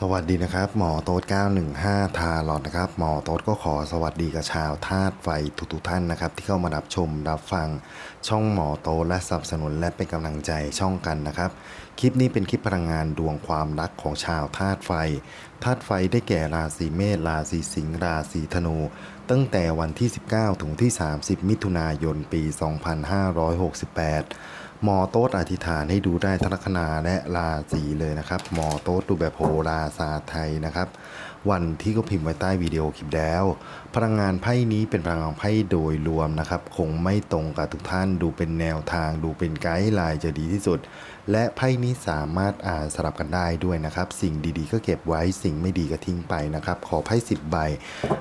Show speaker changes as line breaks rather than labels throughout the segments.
สวัสดีนะครับหมอโต๊ด915 ทาลอดนะครับ หมอโต๊ดก็ขอสวัสดีกับชาวธาตุไฟทุกๆท่านนะครับ ที่เข้ามารับชมรับฟังช่องหมอโต๊ดและสนับสนุนและเป็นกำลังใจช่องกันนะครับ คลิปนี้เป็นคลิปพลังงานดวงความรักของชาวธาตุไฟธาตุไฟได้แก่ราศีเมษราศีสิงห์ราศีธนู ตั้งแต่วันที่ 19 ถึงที่ 30 มิถุนายนปี 2568ห มอโต๊ดอธิษฐานให้ดูได้ทัลัคนาและราศีเลยนะครับหมอโต๊ดดูแบบโหราศาสตร์ไทยนะครับวันที่ก็พิมพ์ไว้ใต้วิดีโอคลิปแล้ว พลังงานไพ่นี้เป็นพลังงานไพ่โดยรวมนะครับ คงไม่ตรงกับทุกท่านดูเป็นแนวทาง ดูเป็นไกด์ไลน์จะดีที่สุด และไพ่นี้สามารถอ่านสลับกันได้ด้วยนะครับ สิ่งดีๆ ก็เก็บไว้สิ่งไม่ดีก็ทิ้งไปนะครับ ขอไพ่สิบใบ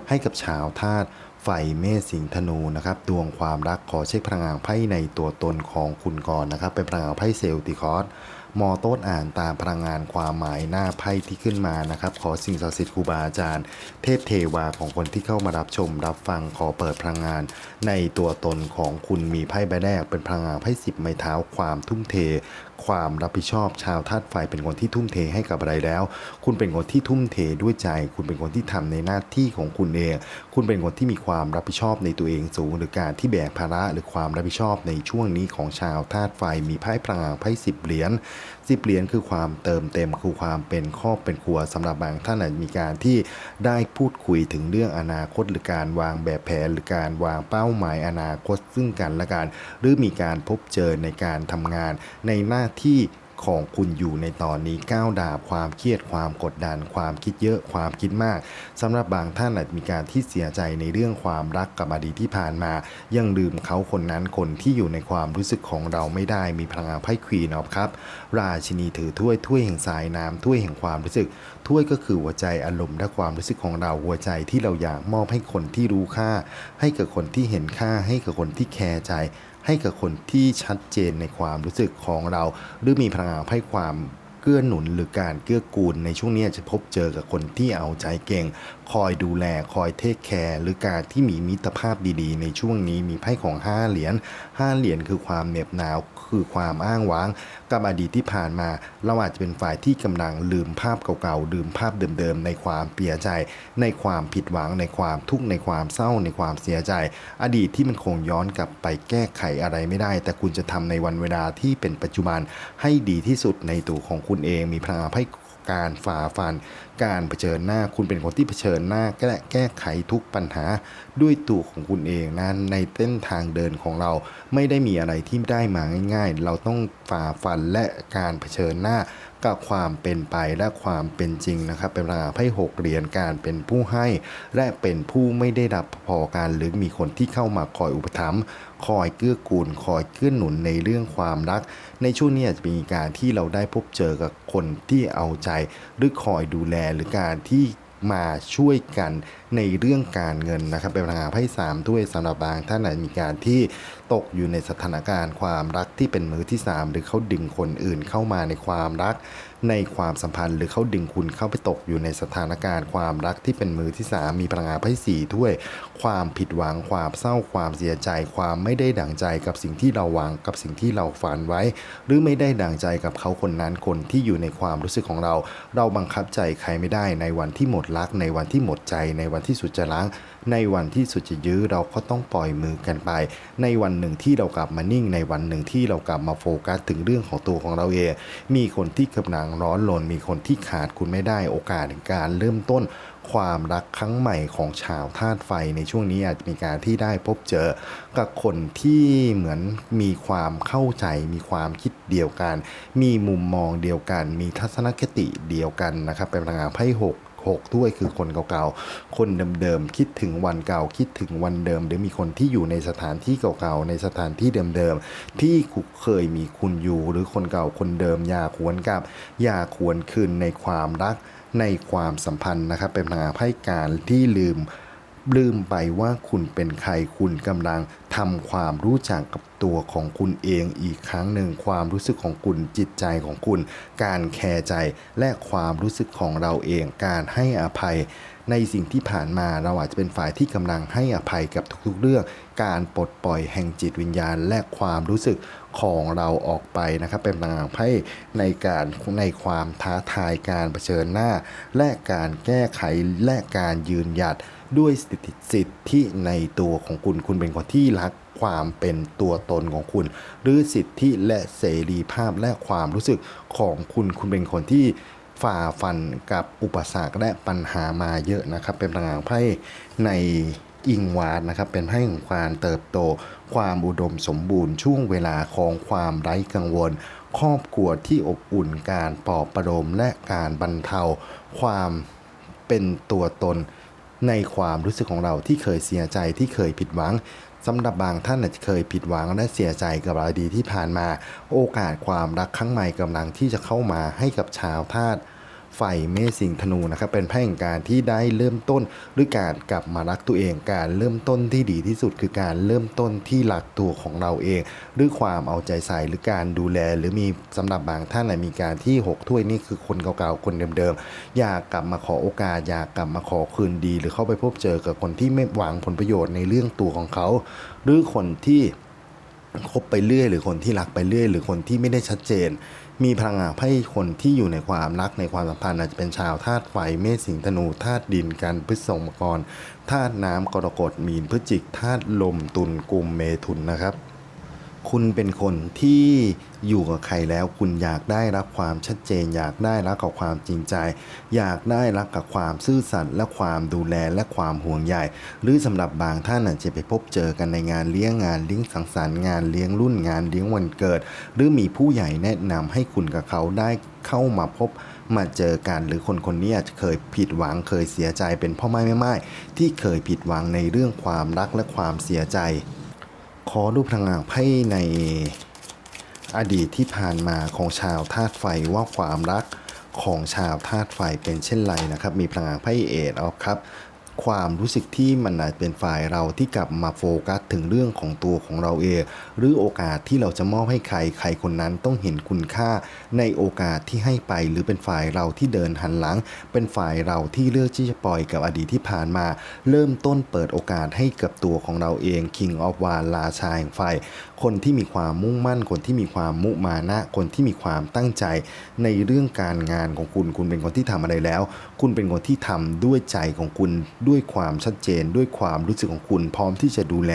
ให้กับชาวธาตุไฟเมษสิงธนูนะครับดวงความรักขอเช็คพลังงานไพ่ในตัวตนของคุณก่อนนะครับ เป็นพลังงานไพ่เซลติคอส มอโต้นอ่านตามพลังงานความหมายหน้าไพ่ที่ขึ้นมานะครับ ขอสิ่งศักดิ์สิทธิ์ครูบาอาจารย์ เทพเทวาของคนที่เข้ามารับชมรับฟังขอเปิดพลังงาน ในตัวตนของคุณมีไพ่ใบแรกเป็นพลังงานไพ่สิบไม้เท้าความทุ่มเทความรับผิดชอบชาวธาตุไฟเป็นคนที่ทุ่มเทให้กับอะไรแล้ว คุณเป็นคนที่ทุ่มเทด้วยใจ คุณเป็นคนที่ทำในหน้าที่ของคุณเอง คุณเป็นคนที่มีความรับผิดชอบในตัวเองสูง หรือการที่แบกภาระหรือความรับผิดชอบในช่วงนี้ของชาวธาตุไฟมีไพ่พลังไพ่สิบเหรียญสิบเหรียญคือความเติมเต็มคือความเป็นครอบเป็นครัวสำหรับบางท่านอาจจะมีการที่ได้พูดคุยถึงเรื่องอนาคต หรือการวางแบบแผนหรือการวางเป้าหมายอนาคตซึ่งกันและกันหรือมีการพบเจอในการทำงานในหน้าที่ของคุณอยู่ในตอนนี้ก้าวดาบความเครียดความกดดัน ความคิดเยอะความคิดมากสำหรับบางท่านอาจมีการที่เสียใจในเรื่องความรักกับอดีตที่ผ่านมา ยังลืมเขาคนนั้นคนที่อยู่ในความรู้สึกของเราไม่ได้มีพลังงานไพ่ควีนอฟครับ ราชินีถือถ้วยถ้วยแห่งสายน้ำถ้วยแห่งความรู้สึก ถ้วยก็คือหัวใจอารมณ์และความรู้สึกของเราหัวใจที่เราอยากมอบให้คนที่รู้ค่า ให้กับคนที่เห็นค่าให้กับคนที่แคร์ใจ ให้กับคนที่ชัดเจนในความรู้สึกของเรา หรือมีพลังงานให้ความเกื้อหนุนหรือการเกื้อกูลในช่วงนี้จะพบเจอกับคนที่เอาใจเก่ง คอยดูแลคอยเทคแคร์หรือการที่มีมิตรภาพดีๆ ในช่วงนี้มีไพ่ของห้าเหรียญห้าเหรียญคือความเหน็บหนาวคือความอ้างว้างกับอดีตที่ผ่านมา เราอาจจะเป็นฝ่ายที่กำลังลืมภาพเก่าๆลืมภาพเดิมๆในความเปียใจ ในความผิดหวังในความทุกข์ในความเศร้าในความเสียใจ อดีตที่มันคงย้อนกลับไปแก้ไขอะไรไม่ได้ แต่คุณจะทำในวันเวลาที่เป็นปัจจุบันให้ดีที่สุดในตัวของคุณเองมีพลังให้ การฝ่าฟัน การเผชิญหน้าคุณเป็นคนที่เผชิญหน้าและแก้ไขทุกปัญหาด้วยตัวของคุณเองนะในเส้นทางเดินของเราไม่ได้มีอะไรที่ได้มาง่าย ๆ เราต้องฝ่าฟันและการเผชิญหน้า กับความเป็นไปและความเป็นจริงนะครับ เป็นพลังงานไพ่หกเหรียญการเป็นผู้ให้ และเป็นผู้ไม่ได้รับพอการหรือมีคนที่เข้ามาคอยอุปถัมภ์คอยเกื้อกูลคอยเกื้อหนุนในเรื่องความรัก ในช่วงนี้จะมีการที่เราได้พบเจอกับคนที่เอาใจ หรือคอยดูแลหรือการที่ มาช่วยกันในเรื่องการเงินนะครับ เป็นพลังงานไพ่สามด้วยสำหรับบางท่านอาจมีการที่ตกอยู่ในสถานการณ์ความรักที่เป็นมือที่สามหรือเขาดึงคนอื่นเข้ามาในความรัก ในความสัมพันธ์หรือเขาดึงคุณเข้าไปตกอยู่ในสถานการณ์ความรักที่เป็นมือที่สามมีพลังงานไพ่สี่ด้วย ความผิดหวังความเศร้าความเสียใจ ความไม่ได้ดั่งใจกับสิ่งที่เราหวังกับสิ่งที่เราฝันไว้ หรือไม่ได้ดั่งใจกับเขาคนนั้นคนที่อยู่ในความรู้สึกของเรา เราบังคับใจใครไม่ได้ในวันที่หมดรัก ในวันที่หมดใจในวันที่สุดจะล้างในวันที่สุดจะยื้อเราก็ต้องปล่อยมือกันไป ในวันหนึ่งที่เรากลับมานิ่งในวันหนึ่งที่เรากลับมาโฟกัสถึงเรื่องของตัวของเราเองมีคนที่กำลังร้อนรนมีคนที่ขาดคุณไม่ได้โอกาสในการเริ่มต้นความรักครั้งใหม่ของชาวธาตุไฟในช่วงนี้อาจจะมีการที่ได้พบเจอกับคนที่เหมือนมีความเข้าใจ มีความคิดเดียวกัน มีมุมมองเดียวกัน มีทัศนคติเดียวกันนะครับเป็นพลังงานไพ่หก 6 ด้วยคือคนเก่าๆ คนเดิมๆ คิดถึงวันเก่า คิดถึงวันเดิมหรือมีคนที่อยู่ในสถานที่เก่าๆ ในสถานที่เดิมๆ ที่เคยมีคุณอยู่หรือคนเก่าคนเดิม อย่าควนกลับ อย่าควนคืนในความรักในความสัมพันธ์นะครับ เป็นพลังงานไพ่การที่ลืม ลืมไปว่าคุณเป็นใครคุณกำลังทำความรู้จักกับตัวของคุณเองอีกครั้งหนึ่งความรู้สึกของคุณจิตใจของคุณ การแคร์ใจและความรู้สึกของเราเอง การให้อภัย ในสิ่งที่ผ่านมาเราอาจจะเป็นฝ่ายที่กำลังให้อภัยกับทุกๆเรื่อง การปลดปล่อยแห่งจิตวิญญาณ และความรู้สึก ของเราออกไปนะครับ เป็นพลังไพ่ในการในความท้าทายการเผชิญหน้า และการแก้ไขและการยืนหยัดด้วยสิทธิทธิในตัวของคุณคุณเป็นคนที่รักความเป็นตัวตนของคุณ หรือสิทธิและเสรีภาพและความรู้สึกของคุณคุณเป็นคนที่ฝ่าฟันกับอุปสรรคและปัญหามาเยอะนะครับ เป็นพลังไพ่ใน อิงวาดนะครับเป็นไพ่ของความเติบโต ความอุดมสมบูรณ์ช่วงเวลาของความไร้กังวล ครอบครัวที่อบอุ่นการปลอบประโลมและการบรรเทา ความเป็นตัวตน ในความรู้สึกของเราที่เคยเสียใจที่เคยผิดหวังสำหรับบางท่านอาจจะเคยผิดหวังและเสียใจกับอดีตที่ผ่านมา โอกาสความรักครั้งใหม่กำลังที่จะเข้ามาให้กับชาวธาตุ ไฟเมสิงธนูนะครับเป็นแพ่งการที่ได้เริ่มต้นหรือการกลับมารักตัวเอง การเริ่มต้นที่ดีที่สุดคือการเริ่มต้นที่รักตัวของเราเองหรือความเอาใจใส่หรือการดูแล หรือมีสำหรับบางท่านน่ะมีการที่หกถ้วยนี่คือคนเก่าๆคนเดิมๆ อยากกลับมาขอโอกาส อยากกลับมาขอคืนดี หรือเข้าไปพบเจอกับคนที่ไม่หวังผลประโยชน์ในเรื่องตัวของเขา หรือคนที่คบไปเรื่อย หรือคนที่รักไปเรื่อย หรือคนที่ไม่ได้ชัดเจน มีพลังงานให้คนที่อยู่ในความรักในความสัมพันธ์อาจจะเป็นชาวธาตุไฟเมษสิงธนูธาตุดินกันพฤษภมกรธาตุน้ำกรกฎมีนพฤศจิกธาตุลมตุลกุมเมถุนนะครับ คุณเป็นคนที่อยู่กับใครแล้วคุณอยากได้รับความชัดเจน อยากได้รับกับความจริงใจ อยากได้รับกับความซื่อสัตย์และความดูแลและความห่วงใยหรือสำหรับบางท่านอาจจะไปพบเจอกันในงานเลี้ยงงานเลี้ยงสังสรรค์งานเลี้ยงรุ่นงานเลี้ยงวันเกิด หรือมีผู้ใหญ่แนะนำให้คุณกับเขาได้เข้ามาพบมาเจอกันหรือคนคนนี้อาจจะเคยผิดหวังเคยเสียใจเป็นพ่อไม้แม่ไม้ที่เคยผิดหวังในเรื่องความรักและความเสียใจ ขอรูปพลังงานไพ่ในอดีตที่ผ่านมาของชาวธาตุไฟว่าความรักของชาวธาตุไฟเป็นเช่นไรนะครับ มีพลังงานไพ่เอทออฟครับ ความรู้สึกที่มันอาจเป็นฝ่ายเราที่กลับมาโฟกัสถึงเรื่องของตัวของเราเอง หรือโอกาสที่เราจะมอบให้ใครใครคนนั้นต้องเห็นคุณค่าในโอกาสที่ให้ไป หรือเป็นฝ่ายเราที่เดินหันหลัง เป็นฝ่ายเราที่เลือกที่จะปล่อยกับอดีตที่ผ่านมา เริ่มต้นเปิดโอกาสให้กับตัวของเราเอง King of w a n ราชาแห่งไฟ คนที่มีความมุ่งมั่น คนที่มีความมุมานะ คนที่มีความตั้งใจ ในเรื่องการงานของคุณ คุณเป็นคนที่ทำอะไรแล้ว คุณเป็นคนที่ทำด้วยใจของคุณด้วยความชัดเจน ด้วยความรู้สึกของคุณ พร้อมที่จะดูแล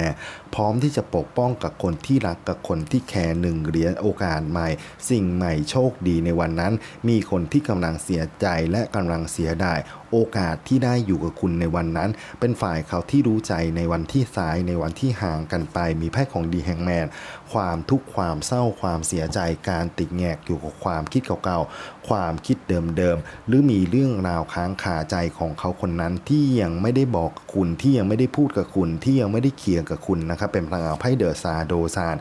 พร้อมที่จะปกป้องกับคนที่รักกับคนที่แคร์หนึ่งเหรียญโอกาสใหม่ สิ่งใหม่โชคดีในวันนั้น มีคนที่กำลังเสียใจและกำลังเสียดายโอกาสที่ได้อยู่กับคุณในวันนั้น เป็นฝ่ายเขาที่รู้ใจในวันที่สายในวันที่ห่างกันไป มีไพ่ของดีแฮงแมน ความทุกข์ความเศร้าความเสียใจการติดแงกอยู่กับความคิดเก่าๆ ความคิดเดิมๆ หรือมีเรื่องราวค้างคาใจของเขาคนนั้นที่ยังไม่ได้บอกคุณที่ยังไม่ได้พูดกับคุณที่ยังไม่ได้เคียงกับคุณนะครับเป็นพลังงานไพ่เดอะซาโดซาน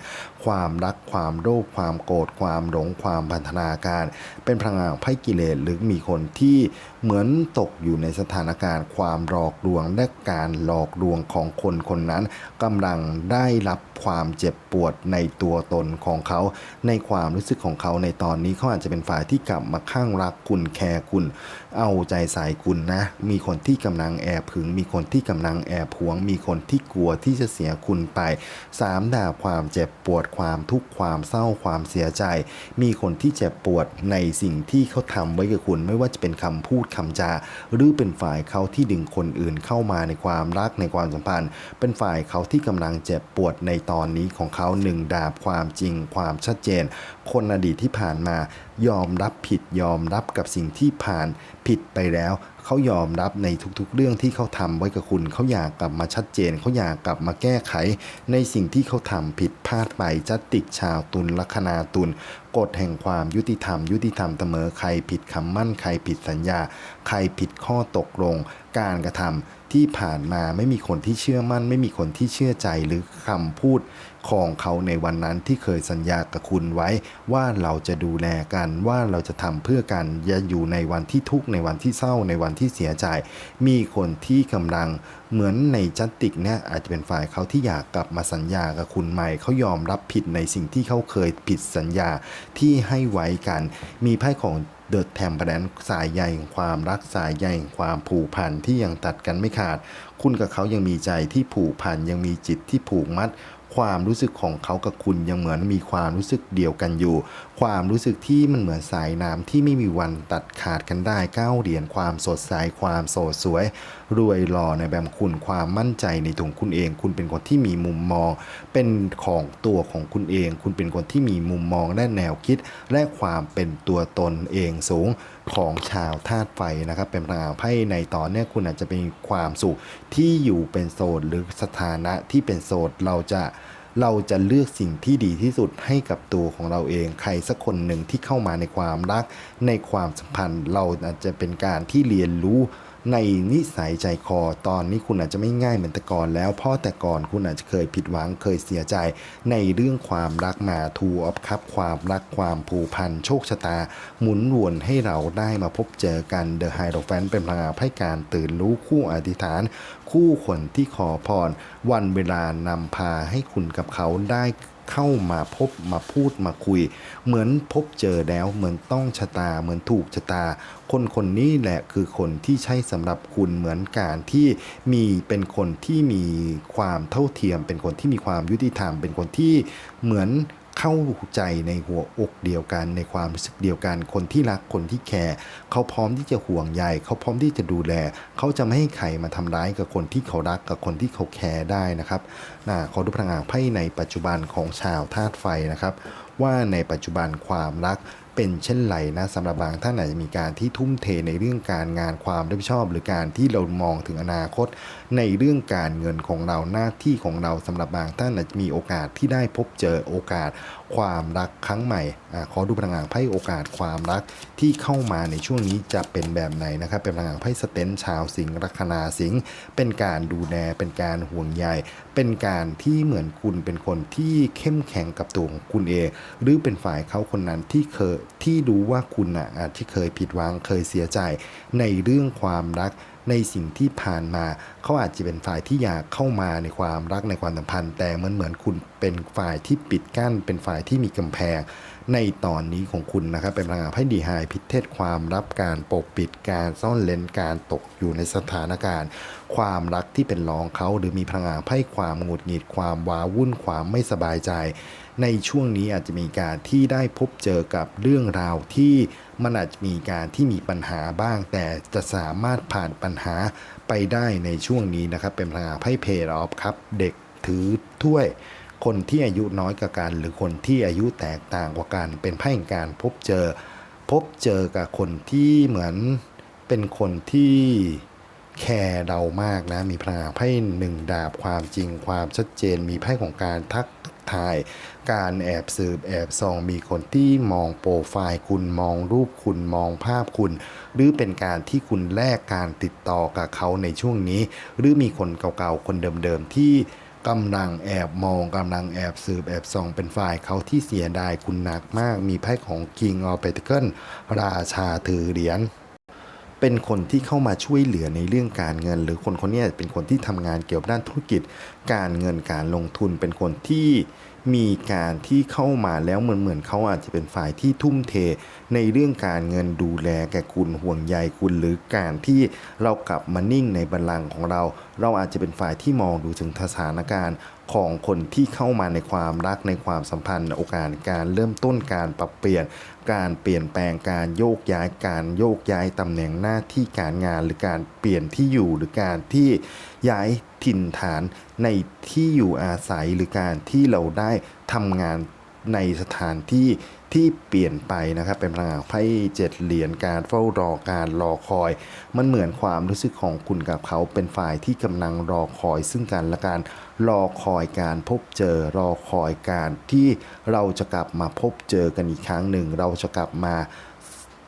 ความรักความโลภความโกรธความหลงความพันธนาการ เป็นพลังงานไพ่กิเลสหรือมีคนที่เหมือนตกอยู่ในสถานการณ์ ความหลอกลวงและการหลอกลวงของคนคนนั้นกำลังได้รับความเจ็บปวดในตัวตนของเขา ในความรู้สึกของเขาในตอนนี้เขาอาจจะเป็นฝ่ายที่กลับมาข้างรักคุณแคร์คุณ เอาใจใส่คุณนะ มีคนที่กำลังแอบผึง มีคนที่กำลังแอบหวง มีคนที่กลัวที่จะเสียคุณไปสามดาบความเจ็บปวดความทุกข์ความเศร้าความเสียใจ มีคนที่เจ็บปวดในสิ่งที่เขาทำไว้กับคุณ ไม่ว่าจะเป็นคำพูดคำจา หรือเป็นฝ่ายเขาที่ดึงคนอื่นเข้ามาในความรักในความสัมพันธ์ เป็นฝ่ายเขาที่กำลังเจ็บปวดในตอนนี้ของเขาหนึ่งดาบความจริง ความชัดเจน คนอดีตที่ผ่านมายอมรับผิดยอมรับกับสิ่งที่ผ่านผิดไปแล้ว เขายอมรับในทุกๆ เรื่องที่เขาทำไว้กับคุณ เขาอยากกลับมาชัดเจน เขาอยากกลับมาแก้ไข ในสิ่งที่เขาทำผิดพลาดไปจัดติกชาวตุลลัคนาตุลกฎแห่งความยุติธรรม ยุติธรรมเสมอใครผิดคำมั่น ใครผิดสัญญา ใครผิดข้อตกลง การกระทำที่ผ่านมาไม่มีคนที่เชื่อมั่น ไม่มีคนที่เชื่อใจหรือคำพูดของเขาในวันนั้นที่เคยสัญญากับคุณไว้ ว่าเราจะดูแลกันว่าเราจะทำเพื่อกันอย่าอยู่ในวันที่ทุกข์ในวันที่เศร้าในวันที่เสียใจ มีคนที่กำลังเหมือนในจัตติกเนี่ยอาจจะเป็นฝ่ายเขาที่อยากกลับมาสัญญากับคุณใหม่เขายอมรับผิดในสิ่งที่เขาเคยผิดสัญญาที่ให้ไว้กัน มีไพ่ของเดอะแทมเปอร์แดนสายใยแห่งความรักสายใยแห่งความผูกพันที่ยังตัดกันไม่ขาด คุณกับเขายังมีใจที่ผูกพันยังมีจิตที่ผูกมัด ความรู้สึกของเขากับคุณยังเหมือนมีความรู้สึกเดียวกันอยู่ ความรู้สึกที่มันเหมือนสายน้ำที่ไม่มีวันตัดขาดกันได้ก้าวเหรียญความสดใสความโสดสวย รวยหล่อในแบบคุณความมั่นใจในตัวของคุณเอง คุณเป็นคนที่มีมุมมอง เป็นของตัวของคุณเอง คุณเป็นคนที่มีมุมมองและแนวคิด และความเป็นตัวตนเองสูงของชาวธาตุไฟนะครับ เป็นพลังงาไพ่ในตอนเนี้ยคุณอาจจะเป็นความสุขที่อยู่เป็นโสดหรือสถานะที่เป็นโสดเราจะ เราจะเลือกสิ่งที่ดีที่สุดให้กับตัวของเราเอง ใครสักคนหนึ่งที่เข้ามาในความรักในความสัมพันธ์ เราอาจจะเป็นการที่เรียนรู้ ในนิสัยใจคอตอนนี้คุณอาจจะไม่ง่ายเหมือนแต่ก่อนแล้ว เพราะแต่ก่อนคุณอาจจะเคยผิดหวังเคยเสียใจ ในเรื่องความรักมาทูออฟครับความรักความผูกพันโชคชะตา หมุนวนให้เราได้มาพบเจอกันเดอะไฮโ o แฟนเป็นพลังงานให้การตื่นรู้คู่อธิษฐาน คู่คนที่ขอพร วันเวลานำพาให้คุณกับเขาได้ เข้ามาพบมาพูดมาคุย เหมือนพบเจอแล้วเหมือนต้องชะตา เหมือนถูกชะตา คนคนนี้แหละคือคนที่ใช่สำหรับคุณเหมือนการที่มีเป็นคนที่มีความเท่าเทียม เป็นคนที่มีความยุติธรรม เป็นคนที่เหมือน เข้าใจในหัวอกเดียวกัน ในความรู้สึกเดียวกัน คนที่รักคนที่แคร์เขาพร้อมที่จะห่วงใยเขาพร้อมที่จะดูแล เขาจะไม่ให้ใครมาทำร้ายกับคนที่เขารักกับคนที่เขาแคร์ได้นะครับนะขอดูพลังงานไพ่ในปัจจุบันของชาวธาตุไฟนะครับ ว่าในปัจจุบันความรัก เป็นเช่นไรนะสำหรับบางท่านอาจจะมีการที่ทุ่มเทในเรื่องการงานความรับผิดชอบ หรือการที่เรามองถึงอนาคต ในเรื่องการเงินของเราหน้าที่ของเราสำหรับบางท่านอาจจะมีโอกาสที่ได้พบเจอโอกาส ความรักครั้งใหม่อขอดูพลังงานไพ่โอกาสความรักที่เข้ามาในช่วงนี้จะเป็นแบบไหนนะครับ เป็นพลังงานไพ่สเตนชาวสิงห์ลัคนาสิงห์เป็นการดูแลเป็นการห่วงใยเป็นการที่เหมือนคุณเป็นคนที่เข้มแข็งกับตัวของคุณเอง หรือเป็นฝ่ายเขาคนนั้นที่เคยที่รู้ว่าคุณอะอาจจะเคยผิดหวังเคยเสียใจในเรื่องความรัก ในสิ่งที่ผ่านมาเขาอาจจะเป็นฝ่ายที่อยากเข้ามาในความรักในความสัมพันธ์ แต่เหมือนเหมือนคุณเป็นฝ่ายที่ปิดกั้น เป็นฝ่ายที่มีกำแพง ในตอนนี้ของคุณนะครับ เป็นพลังงานไพ่ดีไฮพิเทศความรับการปกปิดการซ่อนเลนการตกอยู่ในสถานการณ์ ความรักที่เป็นรองเขาหรือมีพลังงานไพ่ความหงุดหงิดความว้าวุ่นความไม่สบายใจ ในช่วงนี้อาจจะมีการที่ได้พบเจอกับเรื่องราวที่มันอาจจะมีการที่มีปัญหาบ้าง แต่จะสามารถผ่านปัญหาไปได้ในช่วงนี้นะครับ เป็นพลังงานไพ่เพลออฟครับ เด็กถือถ้วย คนที่อายุน้อยกว่ากันหรือคนที่อายุแตกต่างกว่ากันเป็นไพ่แห่งการพบเจอ พบเจอกับคนที่เหมือนเป็นคนที่แคร์เรามากนะ มีพลังงานไพ่หนึ่งดาบความจริงความชัดเจน มีไพ่ของการทัก ทาย การแอบสืบแอบส่องมีคนที่มองโปรไฟล์คุณมองรูปคุณมองภาพคุณ หรือเป็นการที่คุณแลกการติดต่อกับเขาในช่วงนี้ หรือมีคนเก่าๆคนเดิมๆที่กำลังแอบมองกำลังแอบสืบแอบส่องเป็นฝ่ายเขาที่เสียดายคุณหนักมากมีไพ่ของ King of Pentacle ราชาถือเหรียญ เป็นคนที่เข้ามาช่วยเหลือในเรื่องการเงิน หรือคนคนนี้เป็นคนที่ทำงานเกี่ยวกับด้านธุรกิจ การเงินการลงทุนเป็นคนที่มีการที่เข้ามาแล้วเหมือนเหมือนเขาอาจจะเป็นฝ่ายที่ทุ่มเท ในเรื่องการเงินดูแลแก่คุณห่วงใยคุณหรือการที่เรากลับมานิ่งในบัลลังก์ของเรา เราอาจจะเป็นฝ่ายที่มองดูถึงสถานการณ์ ของคนที่เข้ามาในความรักในความสัมพันธ์โอกาสการเริ่มต้นการปรับเปลี่ยน การเปลี่ยนแปลงการโยกย้ายการโยกย้ายตำแหน่งหน้าที่การงานหรือการเปลี่ยนที่อยู่หรือการที่ย้ายถิ่นฐานในที่อยู่อาศัยหรือการที่เราได้ทำงานในสถานที่ ที่เปลี่ยนไปนะครับ เป็นพลังงานไพ่เจ็ดเหรียญการเฝ้ารอการรอคอย มันเหมือนความรู้สึกของคุณกับเขาเป็นฝ่ายที่กำลังรอคอย ซึ่งกันและการรอคอยการพบเจอรอคอยการที่เราจะกลับมาพบเจอกันอีกครั้งหนึ่ง เราจะกลับมา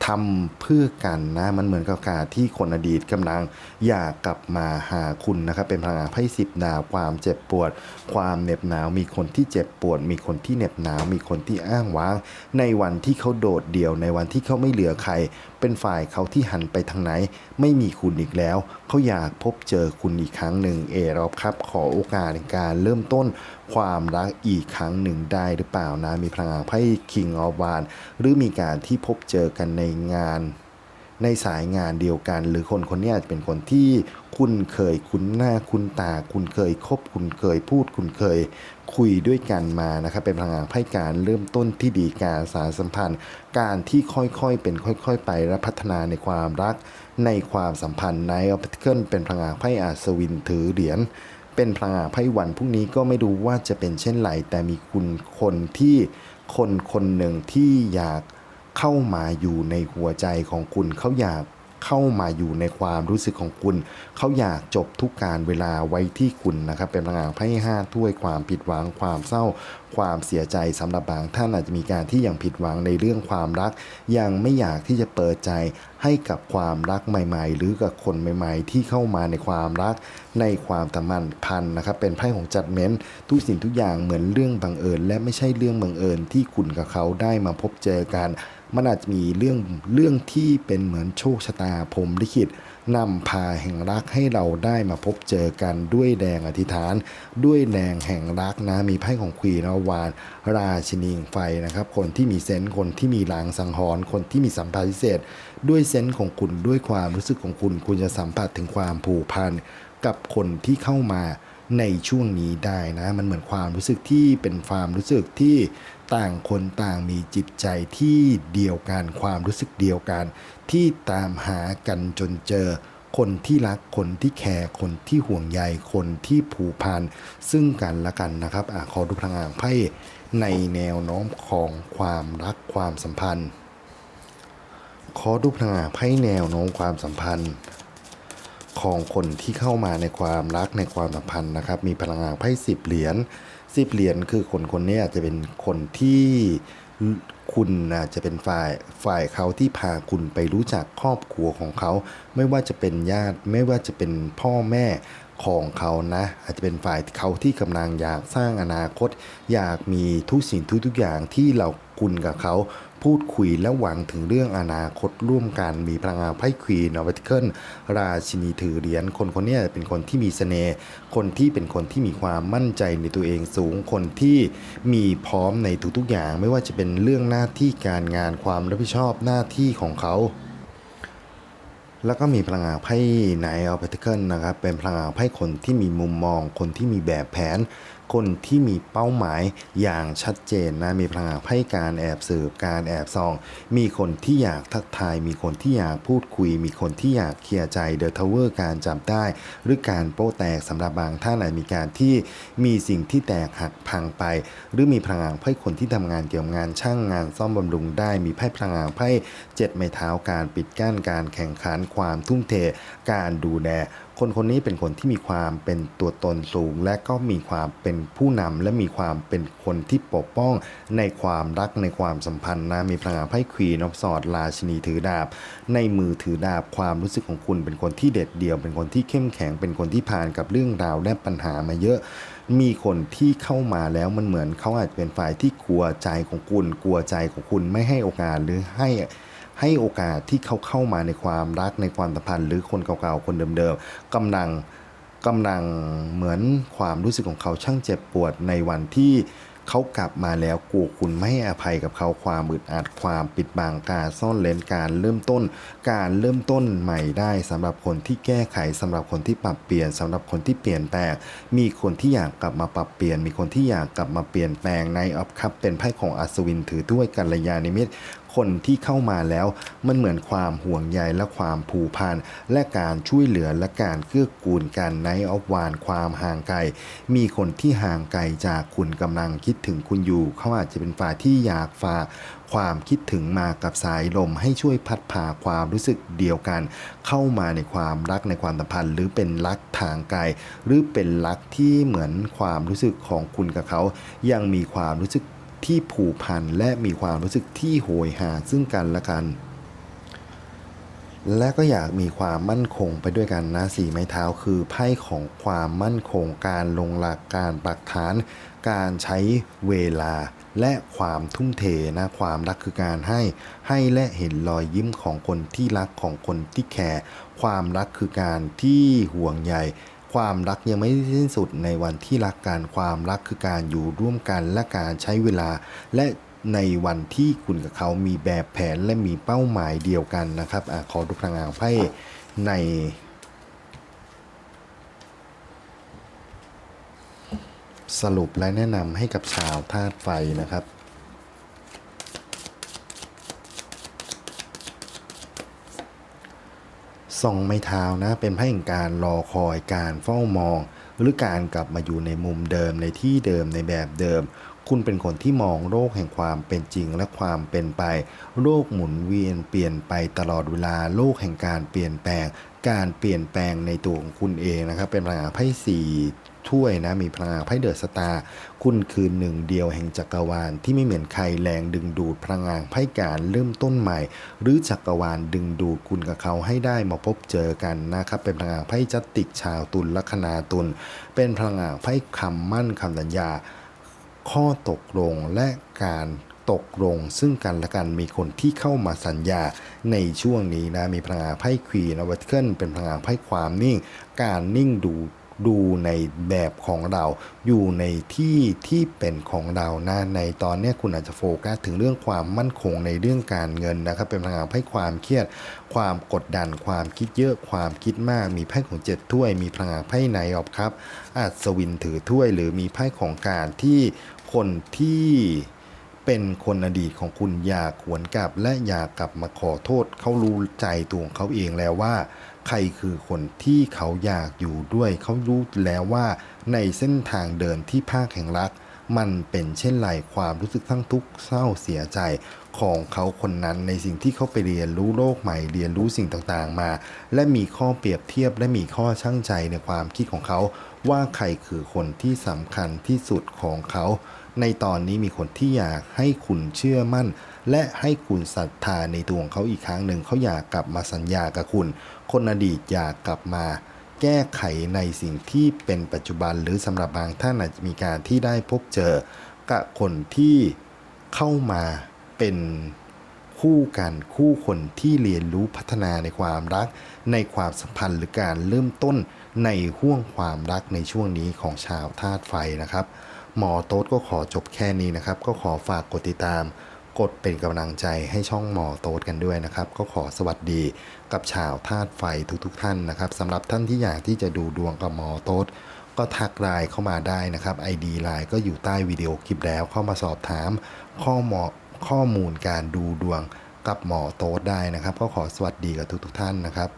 ทำเพื่อกันนะมันเหมือนกับการที่คนอดีตกำลังอยากกลับมาหาคุณนะครับเป็นพลังงานไพ่สิบดาวความเจ็บปวด ความเหน็บหนาวมีคนที่เจ็บปวด มีคนที่เหน็บหนาว มีคนที่อ้างว้าง ในวันที่เขาโดดเดี่ยวในวันที่เขาไม่เหลือใคร เป็นฝ่ายเขาที่หันไปทางไหน ไม่มีคุณอีกแล้ว เขาอยากพบเจอคุณอีกครั้งหนึ่งเอรอบครับ ขอโอกาสในการเริ่มต้น ความรักอีกครั้งหนึ่งได้หรือเปล่านะ มีพลังงานไพ่คิงออวานหรือมีการที่พบเจอกันในงาน ในสายงานเดียวกัน หรือคนคนนี้อาจจะเป็นคนที่คุณเคยคุ้นหน้าคุ้นตา คุณเคยคบคุณเคยพูด คุณเคยคุยด้วยกันมานะครับเป็นพลังงานไพ่การเริ่มต้นที่ดีการสารสัมพันธ์ การที่ค่อยๆเป็นค่อย ๆ ไปและพัฒนาในความรักในความสัมพันธ์ในออปติเคิลเป็นพลังงานไพ่อาสวินถือเหรียญ เป็นพลังงานไพ่วันพรุ่งนี้ก็ไม่รู้ว่าจะเป็นเช่นไรแต่มีคุณคนที่คนคนหนึ่งที่อยากเข้ามาอยู่ในหัวใจของคุณเขาอยากเข้ามาอยู่ในความรู้สึกของคุณ เขาอยากจบทุกการเวลาไว้ที่คุณนะครับ เป็นพลังงานไพ่ห้าถ้วยความผิดหวังความเศร้า ความเสียใจสำหรับบางท่านอาจจะมีการที่ยังผิดหวังในเรื่องความรัก ยังไม่อยากที่จะเปิดใจให้กับความรักใหม่ ๆ หรือกับคนใหม่ ๆ ที่เข้ามาในความรักในความสัมพันธ์นะครับ เป็นไพ่ของจัดเม้นทุกสิ่งทุกอย่างเหมือนเรื่องบังเอิญ และไม่ใช่เรื่องบังเอิญที่คุณกับเขาได้มาพบเจอกัน มันอาจจะมีเรื่องเรื่องที่เป็นเหมือนโชคชะตาพรมลิขิต นำพาแห่งรักให้เราได้มาพบเจอกันด้วยแดงอธิษฐาน ด้วยแดงแห่งรักนะมีไพ่ของควีนอวาน ราชินีไฟนะครับ คนที่มีเซนส์คนที่มีลางสังหรณ์คนที่มีสัมผัสพิเศษ ด้วยเซนส์ของคุณด้วยความรู้สึกของคุณ คุณจะสัมผัสถึงความผูกพันกับคนที่เข้ามาในช่วงนี้ได้นะ มันเหมือนความรู้สึกที่เป็นความรู้สึกที่ ต่างคนต่างมีจิตใจที่เดียวกันความรู้สึกเดียวกัน ที่ตามหากันจนเจอ คนที่รักคนที่แคร์คนที่ห่วงใยคนที่ผูกพันซึ่งกันและกันนะครับอขอดูพลังงานไพ่ในแนวโน้มของความรักความสัมพันธ์ ขอดูพลังงานไพ่แนวโน้มความสัมพันธ์ของคนที่เข้ามาในความรักในความสัมพันธ์นะครับ มีพลังงานไพ่สิบเหรียญ สิบเหรียญคือคนคนนี้อาจจะเป็นคนที่คุณอาจจะเป็นฝ่ายฝ่ายเขาที่พาคุณไปรู้จักครอบครัวของเขา ไม่ว่าจะเป็นญาติ ไม่ว่าจะเป็นพ่อแม่ ของเขานะ อาจจะเป็นฝ่ายเขาที่กำลังอยากสร้างอนาคต อยากมีทุกสิ่งทุกทุกอย่างที่เราคุณกับเขาพูดคุยและหวังถึงเรื่องอนาคตร่วมกันมีพลังงานไพ่ควีนอวติเคิลราชินีถือเหรียญคนคนนี้เป็นคนที่มีเสน่ห์คนที่เป็นคนที่มีความมั่นใจในตัวเองสูงคนที่มีพร้อมในทุกๆอย่าง ไม่ว่าจะเป็นเรื่องหน้าที่การงานความรับผิดชอบหน้าที่ของเขา แล้วก็มีพลังงานไพ่ไนออปติเคิลนะครับเป็นพลังงานไพ่คนที่มีมุมมองคนที่มีแบบแผน คนที่มีเป้าหมายอย่างชัดเจนนะมีพลังงานไพ่การแอบสืบการแอบซอง มีคนที่อยากทักทาย มีคนที่อยากพูดคุย มีคนที่อยากเคลียร์ใจเดอะทาวเวอร์การจับได้ หรือการโป้แตกสำหรับบางท่านอาจมีการที่มีสิ่งที่แตกหักพังไป หรือมีพลังงานไพ่คนที่ทำงานเกี่ยวกับงานช่างงานซ่อมบำรุงได้ มีไพ่พลังงานไพ่เจ็ดไม้เท้าการปิดกั้นการแข่งขันความทุ่มเทการดูแล คนคนนี้เป็นคนที่มีความเป็นตัวตนสูง และก็มีความเป็นผู้นำและมีความเป็นคนที่ปกป้องในความรักในความสัมพันธ์นะมีพลังงานไพ่ควีนอฟสอดราชินีถือดาบ ในมือถือดาบความรู้สึกของคุณเป็นคนที่เด็ดเดี่ยว เป็นคนที่เข้มแข็งเป็นคนที่ผ่านกับเรื่องราวและปัญหามาเยอะ มีคนที่เข้ามาแล้วมันเหมือนเขาอาจจะเป็นฝ่ายที่กลัวใจของคุณ กลัวใจของคุณไม่ให้โอกาสหรือให้ ให้โอกาสที่เขาเข้ามาในความรักในความสัมพันธ์ หรือคนเก่าๆคนเดิมๆกำลังกำลังเหมือนความรู้สึกของเขาช่างเจ็บปวดในวันที่เขากลับมาแล้วกลัวคุณไม่ให้อภัยกับเขาความอึดอัดความปิดบังการซ่อนเลนการเริ่มต้น การเริ่มต้นใหม่ได้สำหรับคนที่แก้ไขสำหรับคนที่ปรับเปลี่ยนสำหรับคนที่เปลี่ยนแปลงมีคนที่อยากกลับมาปรับเปลี่ยน มีคนที่อยากกลับมาเปลี่ยนแปลงในออฟคัพเป็นไพ่ของอัศวินถือด้วยกัลยาณิมิตร คนที่เข้ามาแล้ว มันเหมือนความห่วงใยและความผูกพันและการช่วยเหลือและการเกื้อกูลกันในออฟวานความห่างไกล มีคนที่ห่างไกลจากคุณกำลังคิดถึงคุณอยู่เขาอาจจะเป็นฝ่ายที่อยากฝากความคิดถึงมากับสายลมให้ช่วยพัดพาความรู้สึกเดียวกัน เข้ามาในความรักในความสัมพันธ์ หรือเป็นรักทางไกล หรือเป็นรักที่เหมือนความรู้สึกของคุณกับเขา ยังมีความรู้สึก ที่ผูกพันและมีความรู้สึกที่โหยหาซึ่งกันและกัน และก็อยากมีความมั่นคงไปด้วยกันนะสี่ไม้เท้าคือไพ่ของความมั่นคงการลงหลักการปักฐาน การใช้เวลาและความทุ่มเทนะความรักคือการให้ให้และเห็นรอยยิ้มของคนที่รักของคนที่แคร์ความรักคือการที่ห่วงใย ความรักยังไม่สิ้นสุดในวันที่รักกันความรักคือการอยู่ร่วมกันและการใช้เวลา และในวันที่คุณกับเขามีแบบแผนและมีเป้าหมายเดียวกันนะครับอขอดูพลังงานของไพ่ในสรุปและแนะนำให้กับชาวธาตุไฟนะครับ ส่องไม้เท้านะเป็นพระแห่งการรอคอยการเฝ้ามอง หรือการกลับมาอยู่ในมุมเดิมในที่เดิมในแบบเดิม คุณเป็นคนที่มองโลกแห่งความเป็นจริงและความเป็นไป โลกหมุนเวียนเปลี่ยนไปตลอดเวลาโลกแห่งการเปลี่ยนแปลง การเปลี่ยนแปลงในตัวของคุณเองนะครับเป็นพลังงานไพ่สี่ ถ้วยนะมีพลังงานไพ่เดอะสตาร์คุณคือหนึ่งเดียวแห่งจักรวาลที่ไม่เหมือนใครแรงดึงดูดพลังงานไพ่การเริ่มต้นใหม่ หรือจักรวาลดึงดูดคุณกับเขาให้ได้มาพบเจอกันนะครับเป็นพลังงานไพ่จัตติกชาวตุลลัคนาตุลเป็นพลังงานไพ่คำมั่นคำสัญญา ข้อตกลงและการตกลงซึ่งกันและกันมีคนที่เข้ามาสัญญาในช่วงนี้นะมีพลังงานไพ่ควีนวัตเคิลเป็นพลังงานไพ่ความนิ่ง การนิ่งดู ดูในแบบของเราอยู่ในที่ที่เป็นของเรานะในตอนนี้คุณอาจจะโฟกัสถึงเรื่องความมั่นคงในเรื่องการเงินนะครับ เป็นพลังงานไพ่ความเครียด ความกดดัน ความคิดเยอะความคิดมาก มีไพ่ของเจ็ดถ้วย มีพลังงานไพ่ไนออฟครับอาจสวินถือถ้วย หรือมีไพ่ของการที่คนที่เป็นคนอดีตของคุณอยากหวนกลับ และอยากกลับมาขอโทษเขารู้ใจตัวของเขาเองแล้วว่า ใครคือคนที่เขาอยากอยู่ด้วย เขารู้แล้วว่าในเส้นทางเดินที่ภาคแห่งรัก มันเป็นเช่นไรความรู้สึกทั้งทุกข์เศร้าเสียใจของเขาคนนั้นในสิ่งที่เขาไปเรียนรู้โลกใหม่เรียนรู้สิ่งต่างๆมา และมีข้อเปรียบเทียบและมีข้อชั่งใจในความคิดของเขา ว่าใครคือคนที่สำคัญที่สุดของเขา ในตอนนี้มีคนที่อยากให้คุณเชื่อมั่น และให้คุณศรัทธาในตัวของเขาอีกครั้งหนึ่งเขาอยากกลับมาสัญญากับคุณ คนอดีตอยากกลับมาแก้ไขในสิ่งที่เป็นปัจจุบัน หรือสำหรับบางท่านอาจจะมีการที่ได้พบเจอกับคนที่เข้ามาเป็นคู่กันคู่คนที่เรียนรู้พัฒนาในความรัก ในความสัมพันธ์หรือการเริ่มต้นในห่วงความรักในช่วงนี้ของชาวธาตุไฟนะครับ หมอโต๊ดก็ขอจบแค่นี้นะครับ ก็ขอฝากกดติดตาม กดเป็นกำลังใจให้ช่องหมอโต๊ดกันด้วยนะครับ ก็ขอสวัสดีกับชาวธาตุไฟทุกๆทท่านนะครับสำหรับท่านที่อยากที่จะดูดวงกับหมอโต๊ดก็ทักไลน์เข้ามาได้นะครับ ID ไลน์ก็อยู่ใต้วิดีโอคลิปแล้วเข้ามาสอบถามข้อมข้อมูลการดูดวงกับหมอโต๊ดได้นะครับ ก็ขอสวัสดีกับทุกๆท่านนะครับ